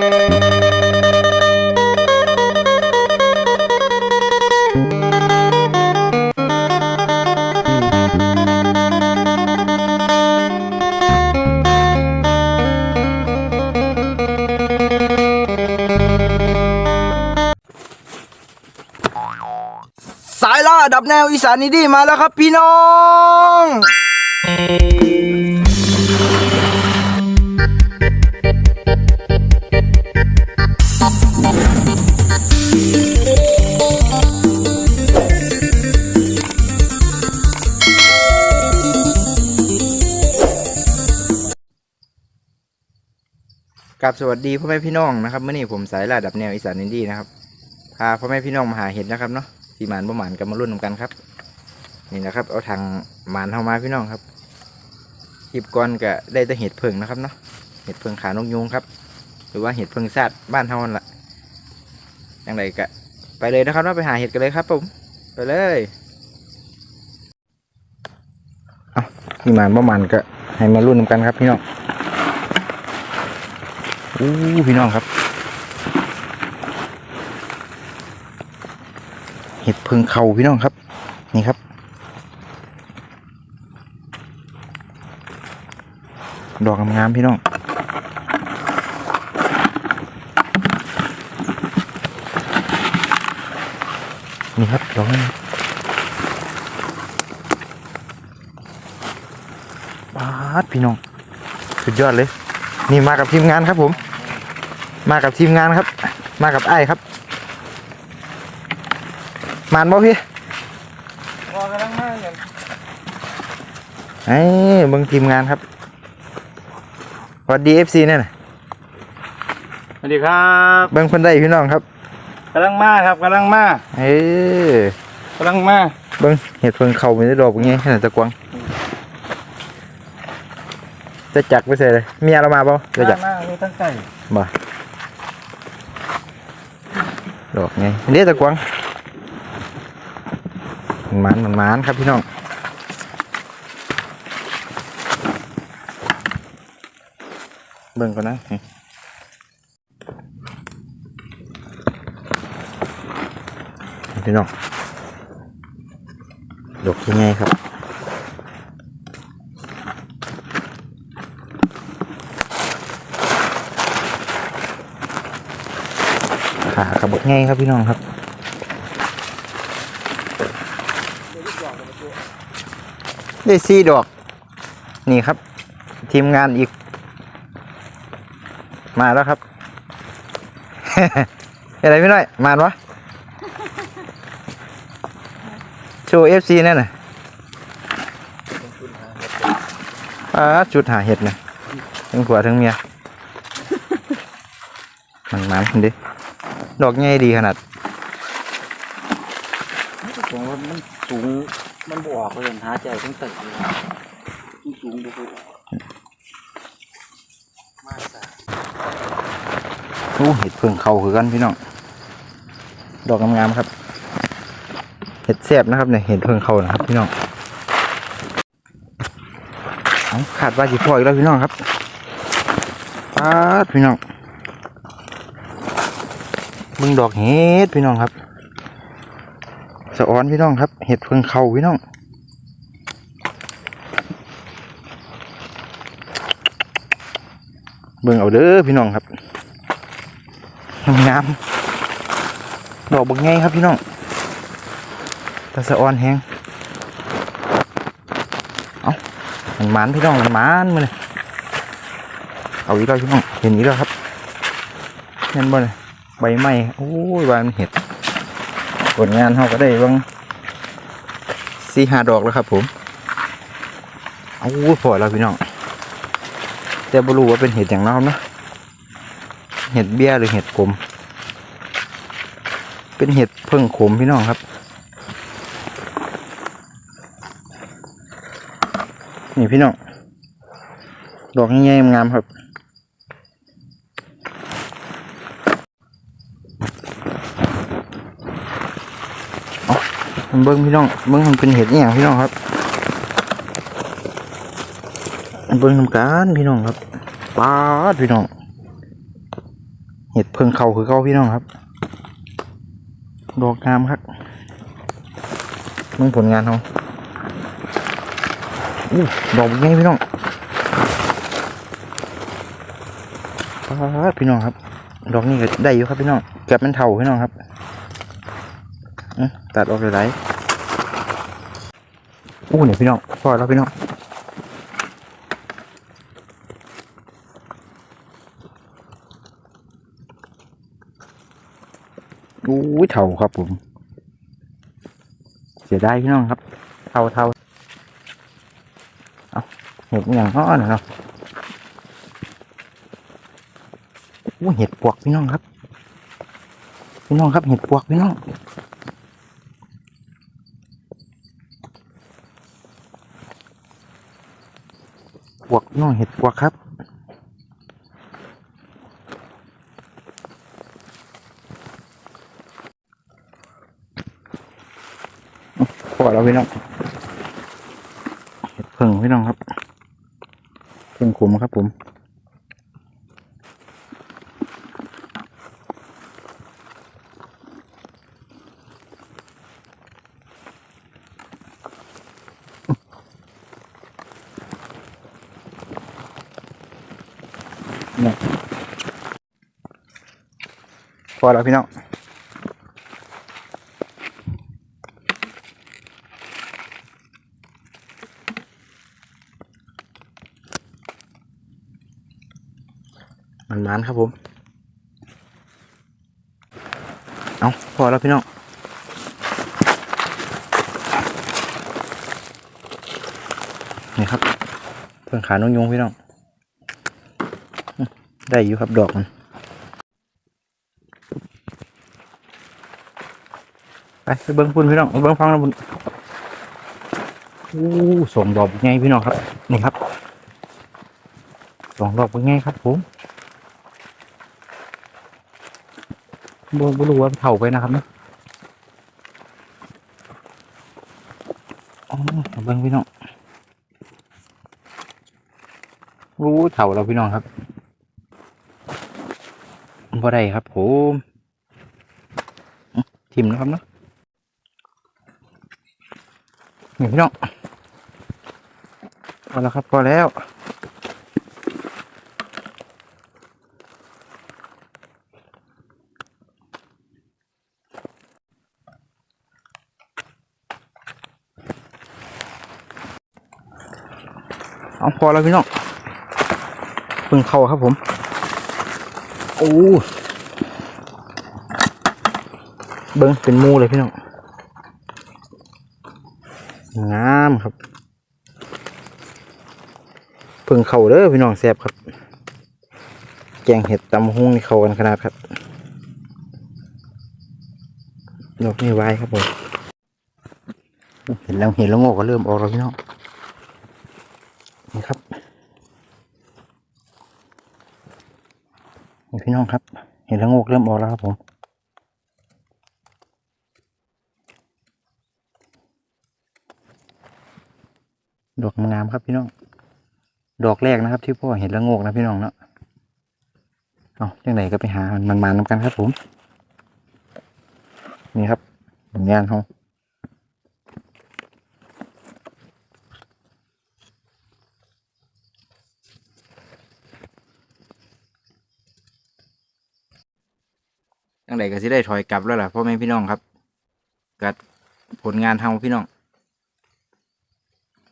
สายล่าดับแนวอีสานนี่ดีมาแล้วครับพี่น้อง กับสวัสดีพ่อแม่พี่น้องนะครับเมื่อนี้ผมสายลาดับแนวอีสานอินดี้นะครับพาพ่อแม่พี่น้องมาหาเห็ดนะครับเนาะสีหมานบ่หมานกันมารุ่นนำกันครับ นี่นะครับ เอาทางหมานเข้ามาพี่น้องครับคลิปก่อนก็ได้แต่เห็ดเพิงนะครับเนาะเห็ดเพิงขานกยุงครับ หรือว่าเห็ดเพิงซาดบ้านเท่านั้นละอย่างไรก็ไปเลยนะครับเนาไปหาเห็ดกันเลยครับผมไปเลยเอาพี่หมานบ่หมานก็ให้มารุ่นนำกันครับพี่น้อง อู้พี่น้องครับ เห็ดเพิงเขาพี่น้องครับ นี่ครับ ดอกงามๆพี่น้องนี่ครับดอกนี้บาดพี่น้อง สุดยอดเลย นี่มากับทีมงานครับผม มากับทีมงานครับ มากับไอ้ายครับ มานบ่พี่พอกำลังมาอย่างไอ้เบิ่งทีมงานครับสวัสดีเอฟซีเนี่ยนะสวัสดีครับเบิ่งคนได้พี่น้องครับกำลังมาครับกำลังมาเอ้ยกำลังมาเบิ่งเห็ดเพิ่งเข้าไปในดอกเป็นไงขนาดตะกวางจะจักไปใส่เลยเมียเรามาเปล่าจะจักมามีตั้งใจบ่ด อกไงเรียกตะกวงมันมันมันครับพี่น้องเบิ่งก่อนนะพี่น้องดอกยังไงครับ ขา กระบอกง่ายครับพี่น้องครับได้สี่ดอก นี่ครับ ทีมงานอีก มาแล้วครับ อะไรพี่น้อยมาวะโชว์เอฟซีนั่นน่ะอ่าจุดหาเห็ดนะทั้งผัวทั้งเมียมันมันดิ ดอกใหญ่ดีขนาดผมว่ามันสูงมันบออกเลยหาใจตั้งแต่เลยมันสูงดูดูมาจ้ะโอ้เห็ดเพิ่งเขาคือกันพี่น้องดอกงามๆครับ เห็ดแซ่บนะครับเนี่ยเห็ดเพิ่งเขานะครับพี่น้องเอาขาดว่าจีพ่ออีกแล้วพี่น้องครับปาดพี่น้อง มึงดอกเห็ดพี่น้องครับสะออนพี่น้องครับ เห็ดเพิ่งเขาพี่น้องเบิ่งเอาเด้อพี่น้องครับงามดอกบักไงครับพี่น้องตะสะออนแหงเอามันหมันพี่น้องมันหมันมาเลยเอาอีกแล้วพี่น้องเห็นอีกแล้วครับเห็นบ่เลย ใบไม้โอ้ยใบมันเห็ดผลงานเขาก็ได้บ้างสี่ห้าดอกแล้วครับ ผมเอาพอแล้วพี่น้องแต่บรู้ว่าเป็นเห็ดอย่างน้ครับเนะเห็ดเบี้ยหรือเห็ดขมเป็นเห็ดเพิ่งขมพี่น้องครับนี่พี่น้องดอกง่ายๆงามครับ เอา เบิ้งพี่น้องเบิ้งมันเป็นเห็ดอหย่างพี่น้องครับเบิ้งทำการพี่น้องครับปาดพี่น้องเห็ดเพิ่งเขาคือเขาพี่น้องครับดอกงามครับมึงผลงานเขาอู้ดอกเป็นไงพี่น้องปาดพี่น้องครับ ดอกนี้ก็ได้อยู่ครับพี่น้องเกือบเป็นเท่าพี่น้องครับตัดออกเลยไร อู้เนี่ยพี่น้องพอแล้วพี่น้องอู้ยเท่าครับผม เสียดายพี่น้องครับ เท่าเท่าเอาเห็ดอย่างอ้อนเนาะอู้เห็ดปวกพี่น้องครับ พี่น้องครับเห็ดปวกพี่น้อง วกน้องเห็ดปวกครับ พอแล้วพี่น้องเห็ดเพิ่งพี่น้องครับเพิ่งขุมครับผม พอแล้วพี่น้องมันมันครับผม เอาพอแล้วพี่น้องนี่ครับเพื่อนขาน้องยุงพี่น้อง ได้อยู่ครับดอกมันไปไปเบิ้งพุ่นพี่น้องไปเบิ้งฟังแล้วพุ่นอู้ส่งดอกเป็นไงพี่น้องครับ นี่ครับส่งดอกเป็นไงครับผมบ่บ่รู้ว่าเผาไปนะครับเนาะอ๋อเอาเบิ่งพี่น้องรู้เถ่าเราพี่น้องครับ บ่ได้ครับผมทิมนะครับเนาะนี่พี่น้องพอแล้วครับพอแล้วเอาพอแล้วพี่น้องพิ่งเข้าครับผม โอ้เบิ้งเป็นมูเลยพี่น้องงามครับเพิ่งเข้าเด้อพี่น้องแซ่บครับ แกงเห็ดตำหุ้งนี่เข้ากันขนาดครับดอกนี่ไว้ครับผมเห็นแล้วเห็นแล้วง่ก็เริ่มออกแล้วพี่น้องนี่ครับ พี่น้องครับ เห็นแล้วงกเริ่มออกแล้วครับผมดอกงามครับพี่น้อง ดอกแรกนะครับ ที่พ่อเห็นแล้วงกนะพี่น้องเนาะเอาจังไหนก็ไปหามันมานำกันครับผม นี่ครับผลงานเขา จังใดก็สิได้ถอยกลับแล้วล่ะพ่อแม่พี่น้องครับกัดผลงานทำพี่น้อง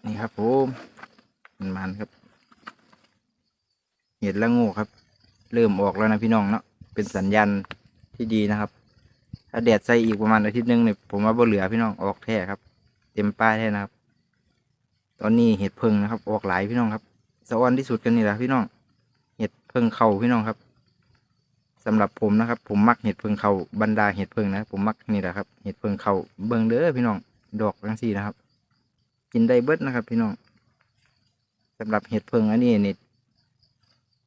นี่ครับผมมันมันครับ เห็ดละงูครับ เริ่มออกแล้วนะพี่น้องเนาะเป็นสัญญาณที่ดีนะครับ ถ้าแดดใส่อีกประมาณอาทิตย์หนึงเนี่ยผมว่าบ่เหลือพี่น้องออกแท้ครับ เต็มป้ายแท้นะครับ ตอนนี้เห็ดเพิงนะครับ ออกหลายพี่น้องครับสะออนที่สุดกันนี่แหละพี่น้อง เห็ดเพิงเข่าพี่น้องครับ สำหรับผมนะครับ ผมมักเห็ดเพิงเขาบรรดาเห็ดเพิงนะผมมักนี่แหละครับเห็ดเพิงเขาเบิ่งเด้อพี่น้องดอกทั้งสี่นะครับ กินได้เบิดนะครับ พี่น้องสำหรับเห็ดเพิงอันนี้นี่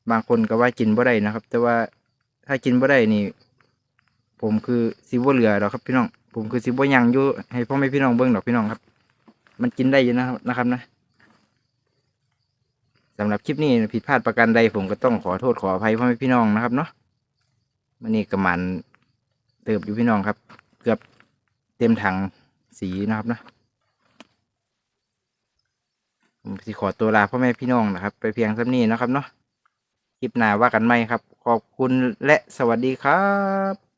บางคนก็ว่ากินบ่ได้นะครับ แต่ว่าถ้ากินบ่ได้นี่ ผมคือซิบ่เหลือดอกครับพี่น้องผมคือซิบ่ยังอยู่ให้พ่อแม่พี่น้องเบิ่งดอกพี่น้องครับ มันกินได้อยู่นะครับนะครับนะสำหรับคลิปนี้ผิดพลาดประการใดผมก็ต้องขอโทษขออภัยพ่อแม่พี่น้องนะครับเนาะ มันนี่กระมันเติบอยู่พี่น้องครับ เกือบเต็มถังสีนะครับนะผมสิขอตัวลาพ่อแม่พี่น้องนะครับ ไปเพียงสักนี้นะครับเนาะคลิปหน้าว่ากันไหมครับ ขอบคุณและสวัสดีครับ